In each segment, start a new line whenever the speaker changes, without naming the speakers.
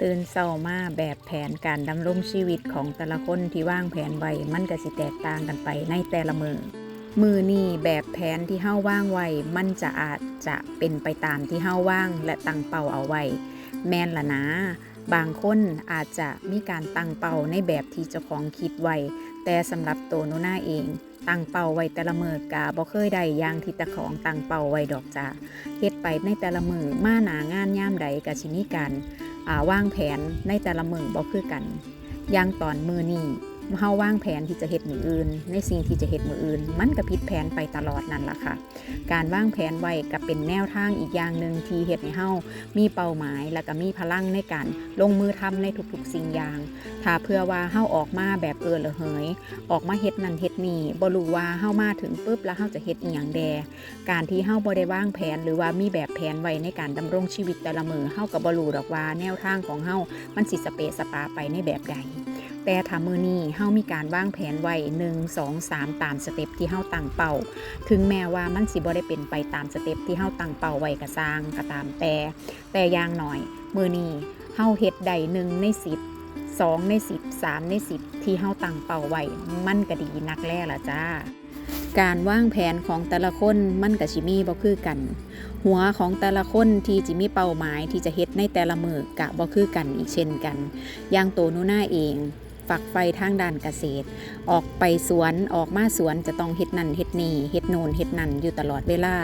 ตื่นเศร้ามาแบบแผนการดำรงชีวิตของแต่ละคนที่วางแผนไว้มันก็สิแตกต่างกันไปในแต่ละมือมือนี่แบบแผนที่เฮาว่างไว้มันจะอาจจะเป็นไปตามที่เฮาว่างและตั้งเป้าเอาไว้แม่นละนะบางคนอาจจะมีการตั้งเป้าในแบบที่เจ้าของคิดไว้แต่สำหรับตัวโนนาเอง ตั้งเป้าไว้แต่ละมือกะบ่เคยได้ย่างที่ตะของตั้งเป้าไว้ดอกจ้าเฮ็ดไปในแต่ละมือมาหนางานย่ามใดกะชิมีกัน วางแผนในแต่ละมือบ่คือกัน อย่างตอนมือนี้ เฮาวางแผนที่จะเฮ็ดมืออื่น ในสิ่งที่จะเฮ็ดมืออื่น มันก็ผิดแผนไปตลอดนั่นล่ะค่ะ การวางแผนไว้ก็เป็นแนวทางอีกอย่างหนึ่งที่เฮ็ดให้เฮามีเป้าหมายและก็มีพลังในการลงมือทำในทุกๆสิ่งอย่าง ถ้าเพื่อว่าเฮาออกมาแบบเออละเหย ออกมาเฮ็ดนั่นเฮ็ดนี่บ่รู้ว่าเฮามาถึงปุ๊บแล้วเฮาจะเฮ็ดอีหยังแด การที่เฮาบ่ได้วางแผนหรือว่ามีแบบแผนไว้ในการดำรงชีวิตแต่ละมือเฮาก็บ่รู้ดอกว่าแนวทางของเฮามันสิสเปะสปาไปในแบบใด แต่ถ้ามือนี้เฮามีการวางแผนไว้1 2 3ตามสเต็ปที่เฮาตั้งเป้า ถึงแม้ว่ามันสิบ่ได้เป็นไปตามสเต็ปที่เฮาตั้งเป้าไว้ก็สร้างก็ตามแต่ แต่อย่างหน่อย มือนี้เฮาเฮ็ดได้หนึ่งใน10 2ใน10 3ใน10ที่เฮาตั้งเป้าไว้มันก็ดีนักแล่ละจ้าการวางแผนของแต่ละคนมันกับชิมีบ่คือกัน หัวของแต่ละคนที่จิมีเป้าหมายที่จะเฮ็ดในแต่ละมือกะบ่คือกันอีกเช่นกัน อย่างโตนูหน้าเอง ฝักไฟทางด้านเกษตร ออกไปสวนออกมาสวนจะต้องเฮ็ดนั่นเฮ็ดนี่เฮ็ดโนนเฮ็ดนั่นอยู่ตลอดเวลา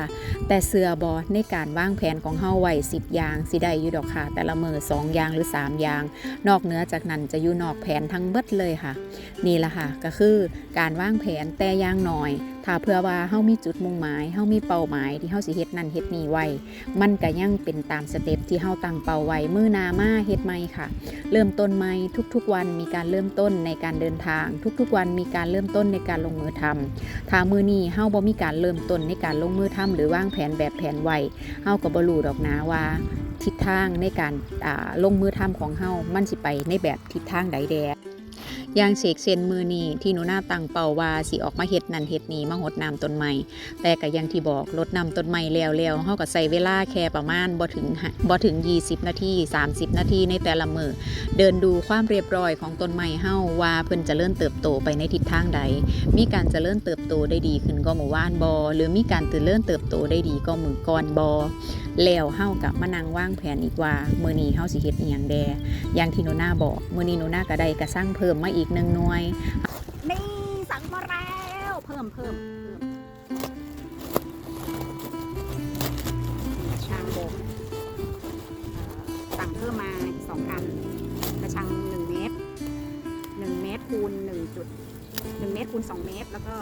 แต่เสือบอในการวางแผนของเฮาไว้10อย่างสิได้อยู่ดอกค่ะ แต่ละมือ2อย่างหรือ3อย่าง นอกเหนือจากนั้นจะอยู่นอกแผนทั้งเบิดเลยค่ะ นี่แหละค่ะก็คือการวางแผนแต่อย่างน้อย ถ้าเพื่อว่าเฮามีจุดมุ่งหมายเฮามีเป้าหมายที่เฮาสิเฮ็ดนั่นเฮ็ดนี่ไว้ มันก็ยังเป็นตามสเต็ปที่เฮาตั้งเป้าไว้มื้อนามาเฮ็ดใหม่ค่ะ เริ่มต้นใหม่ทุกๆ วันมีการเริ่มต้นในการเดินทาง ทุกๆ วันมีการเริ่มต้นในการลงมือทำถ้ามื้อนี้เฮาบ่มีการเริ่มต้นในการลงมือทำหรือวางแผนแบบแผนไว้เฮาก็บ่รู้ดอกนะว่าทิศทางในการอ่าลงมือทำของเฮามันสิไปในแบบทิศทางใดแด อย่างเชกเซนมือนีที่หนูหน้าตังเป่าว่าสิออกมาเฮ็ดนั่นเฮ็ดนี้มาหดน้ำต้นไม้แต่ก็ยังที่บอกลดน้ำต้นไม้แล้วแล้วเฮาก็ใส่เวลาแค่ประมาณบ่ถึงบ่ถึง 20 นาที 30 นาทีในแต่ละมือเดินดูความเรียบร้อยของต้นไม้เฮาว่าเพิ่นจะเริ่มเติบโตไปในทิศทางใด มีการเจะเริ่มเติบโตได้ดีขึ้นก็หมู่ว่านบอหรือมีการตื่นเริ่มเติบโตได้ดีก็มือก่อนบอแล้วเฮากับมานั่งว่างแผนอีกว่า มือนี้เฮาสิเฮ็ดอีหยังแดอย่างที่หนูนาบอก มือนี้หนูนาก็ได้กระสร้างเพิ่มมาอีกหนึ่งหน่วย
นี่สั่งมาแล้วเพิ่มเพิ่มชางบกสั่งเพิ่มมาอีกสองอันกระชังหนึ่งเมตรหนึ่งเมตรคูณหนึ่งจุดหนึ่งเมตรคูณสองเมตรแล้วก็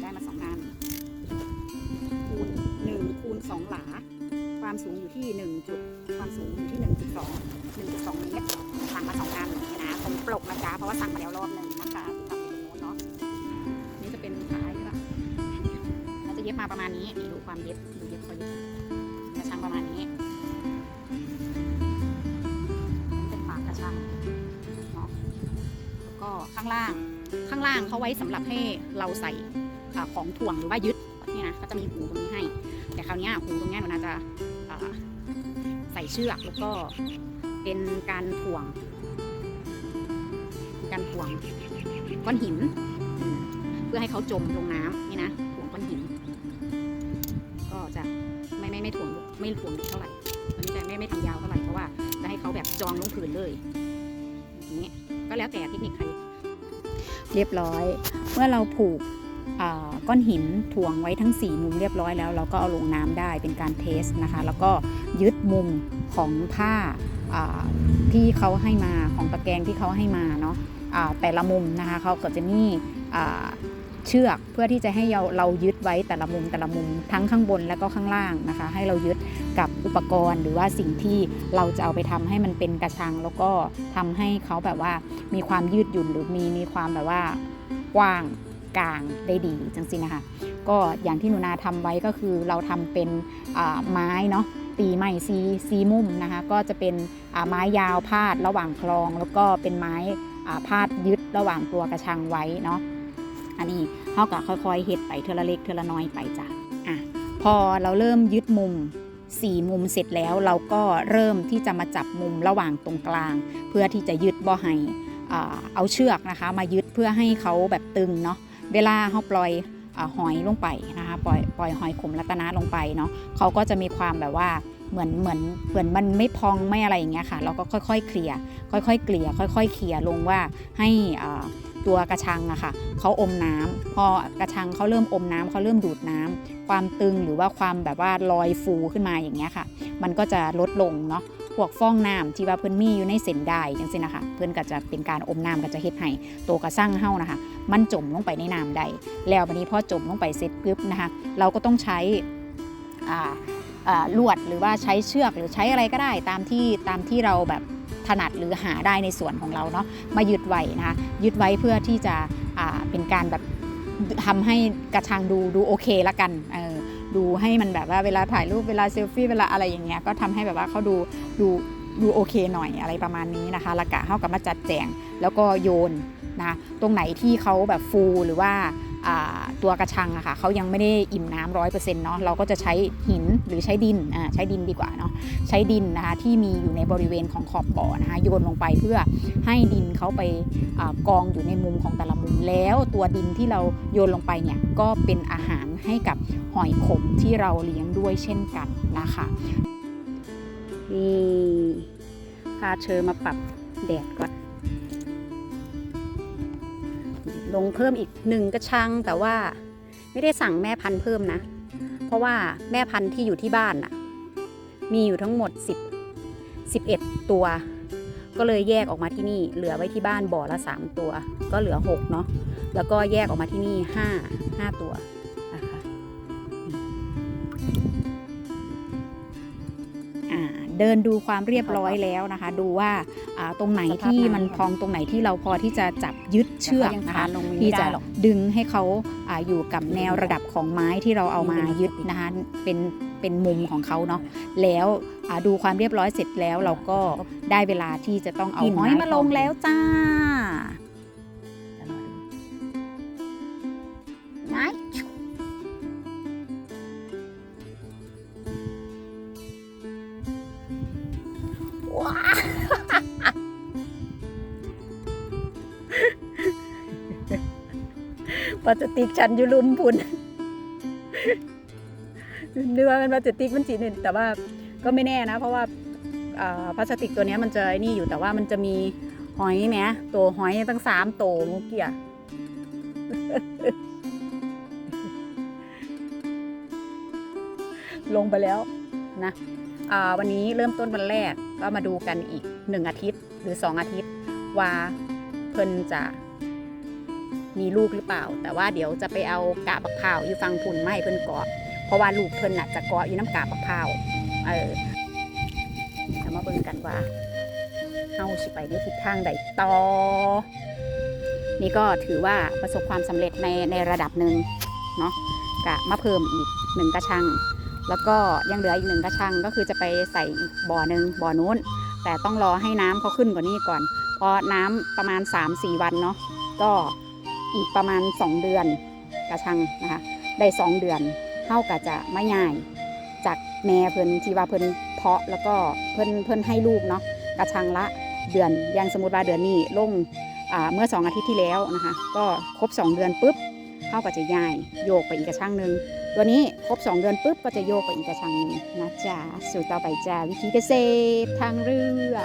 ได้มาสองอันคูณหนึ่งคูณสองหลา ความสูงอยู่ที่หนึ่งจุดความสูงอยู่ที่หนึ่งจุดสองหนึ่งจุดสองเมตรสั่งมาสองอันนี่นะตรงปลกนะจ๊ะเพราะว่าสั่งมาแล้วรอบหนึ่งนะคะทำอยู่ตรงโน้นเนาะนี่จะเป็นท้ายใช่ปะเราจะเย็บมาประมาณนี้นี่ดูความเย็บดูเย็บเขาเย็บกระชังประมาณนี้เป็นปากกระชังเนาะแล้วก็ข้างล่างข้างล่างเขาไว้สำหรับให้เราใส่ของถ่วงหรือว่ายึด จะมีหูตรงนี้ให้ แต่คราวนี้หูตรงนี้หนูน่าจะาใส่เชือกแล้วก็เป็นการถ่วง การถ่วงก้อนหิน เพื่อให้เขาจมลงน้ำนี่นะถ่วงก้อนหิน ก็จะไม่ไม่ไม่ถ่วงไม่ถ่วงเท่าไหร่ตอนนี้จะไม่ไม่ทำยาวเท่าไหร่เพราะว่าจะให้เขาแบบจองลงผืนเลยอย่างนี้ก็แล้วแต่เทคนิคใครเรียบร้อย เมื่อเราผูก ก้อนหินถ่วงไว้ทั้ง 4 มุมเรียบร้อยแล้ว เราก็เอาลงน้ำได้เป็นการเทสนะคะ แล้วก็ยึดมุมของผ้าที่เขาให้มาของตะแกรงที่เขาให้มาเนาะอ่าแต่ละมุมนะคะเขาก็จะมีเชือกเพื่อที่จะให้เราเรายึดไว้แต่ละมุมแต่ละมุมทั้งข้างบนแล้วก็ข้างล่างนะคะ ให้เรายึดกับอุปกรณ์ หรือว่าสิ่งที่เราจะเอาไปทำให้มันเป็นกระชัง แล้วก็ทำให้เขาแบบว่ามีความยืดหยุ่นหรือมีมีความแบบว่ากว้าง กลางได้ดีจังสินะคะก็อย่างที่หนูนาทำไว้ก็คือเราทำเป็นไม้เนาะตีไม้ซีซีมุมนะคะก็จะเป็นไม้ยาวพาดระหว่างคลอง แล้วก็เป็นไม้พาดยึดระหว่างตัวกระชังไว้เนาะอันนี้เขาก็ค่อยๆเฮ็ดไปเทอละเล็กเทอละน้อยไปจ้ะอะพอเราเริ่มยึดมุมสี่มุมเสร็จแล้วเราก็เริ่มที่จะมาจับมุมระหว่างตรงกลาง เพื่อที่จะยึดบ่อให้เอาเชือกนะคะ มายึดเพื่อให้เขาแบบตึงเนาะ เวลาเขาปล่อยอหอยลงไปนะคะปล่อยปล่อยหอยขมรัตนะลงไปเนาะเขาก็จะมีความแบบว่าเหมือนเหมือนเหมือนมันไม่พองไม่อะไรอย่างเงี้ยค่ะ เราก็ค่อยๆเคลียร์ค่อยๆเกลี่ยค่อยๆเคลียร์ลงว่าให้ตัวกระชังอะค่ะเขาอมน้ำพอกระชังเขาเริ่มอมน้ำเขาเริ่มดูดน้ำความตึงหรือว่าความแบบว่าลอยฟูขึ้นมาอย่างเงี้ยค่ะ มันก็จะลดลงเนาะ พวกฟองน้ำที่ว่าเพิ่นมีอยู่ในเส้นได้จังซี่นะคะ เพิ่นก็จะเป็นการอมน้ำก็จะเฮ็ดให้ตัวกระสั่งเฮานะคะ มันจมลงไปในน้ำได้แล้ววันนี้พอจมลงไปเสร็จปุ๊บนะคะ เราก็ต้องใช้อ่าลวดหรือว่าใช้เชือกหรือใช้อะไรก็ได้ตามที่ตามที่เราแบบถนัดหรือหาได้ในส่วนของเราเนาะมายึดไว้นะคะยึดไว้เพื่อที่จะเป็นการแบบทำให้กระชังดูดูโอเคละกันเดูให้มันแบบว่าเวลาถ่ายรูปเวลาเซลฟี่เวลาอะไรอย่างเงี้ยก็ทำให้แบบว่าเขาดูดูดูโอเคหน่อยอะไรประมาณนี้นะคะละกะเข้ากับมาจัดแจงแล้วก็โยนนะตรงไหนที่เขาแบบฟูหรือว่า ตัวกระชังอะค่ะเขายังไม่ได้อิ่มน้ำร้อยเปอร์เซ็นต์เนาะเราก็จะใช้หินหรือใช้ดินใช้ดินดีกว่าเนาะใช้ดินนะคะที่มีอยู่ในบริเวณของขอบบ่อนะคะโยนลงไปเพื่อให้ดินเขาไปอากองอยู่ในมุมของแต่ละมุมแล้วตัวดินที่เราโยนลงไปเนี่ยก็เป็นอาหารให้กับหอยขมที่เราเลี้ยงด้วยเช่นกันนะคะนี่พาเชอมาปรับแดดก่อน ลงเพิ่มอีกหนึ่งกระชัง แต่ว่าไม่ได้สั่งแม่พันธุ์เพิ่มนะ เพราะว่าแม่พันธุ์ที่อยู่ที่บ้านน่ะ มีอยู่ทั้งหมด 10 11 ตัว ก็เลยแยกออกมาที่นี่ เหลือไว้ที่บ้านบ่อละ 3 ตัว ก็เหลือ 6 เนาะแล้วก็แยกออกมาที่นี่ 5 5 ตัว เดินดูความเรียบร้อยแล้วนะคะ ดูว่าตรงไหนที่มันพองตรงไหนที่เราพอที่จะจับยึดเชือกนะคะที่จะดึงให้เขาอยู่กับแนวระดับของไม้ที่เราเอามายึดนะคะเป็นเป็นมุมของเขาเนาะแล้วดูความเรียบร้อยเสร็จแล้วเราก็ได้เวลาที่จะต้องเอาหอยมาลงแล้วจ้า พลาสติกฉันอยู่ลุมพุ่นเนื้อมันพลาสติกมันสีหนึ่งแต่ว่าก็ไม่แน่นะ เพราะว่าพลาสติกตัวนี้มันจะไอ้นี่อยู่แต่ว่ามันจะมีหอยแหมตัวหอยตั้งสามโตวเมุกี้อะลงไปแล้วนะวันนี้เริ่มต้นวันแรกก็มาดูกันอีกหนึ่งอาทิตย์หรือ 2 อาทิตย์ ว่าเพิ่นจะ มีลูกหรือเปล่า แต่ว่าเดี๋ยวจะไปเอากาบักพร้าวอยู่ฟังพุ่นไม่เพิ่นเกาะเพราะว่าลูกเพิ่นน่ะจะเกาะอยู่น้ำกาบักพร้าวเออเดี๋ยวมาเบิ่งกันว่าเฮาสิไปในทิศทางใดต่อ นี่ก็ถือว่าประสบความสำเร็จในในระดับหนึ่งเนาะกะมาเพิ่มอีกหนึ่งกระชัง แล้วก็ยังเหลืออีกหนึ่งกระชังก็คือจะไปใส่อีกบ่อหนึ่งบ่อนู้น แต่ต้องรอให้น้ำเขาขึ้นกว่านี้ก่อน เพราะน้ำประมาณ 3-4 วันเนาะก็ อีกประมาณ 2 เดือนกระชังนะคะได้ 2 เดือนเท่ากับจะไม่ง่ายจากแม่เพิ่นที่ว่าเพิ่นเพาะแล้วก็เพิ่นเพิ่นให้ลูกเนาะกระชังละเดือนอย่างสมมติว่าเดือนนี้ลงเมื่อ 2 อาทิตย์ที่แล้วนะคะ ก็ครบ 2 เดือนปุ๊บเท่ากับจะย้ายโยกไปอีกกระชังหนึ่งตัวนี้ครบ 2 เดือนปุ๊บก็จะโยกไปอีกกระชังหนึงนะจ๊ะสู่ต่อไปจ้าวิธีเกษตรทางเรือ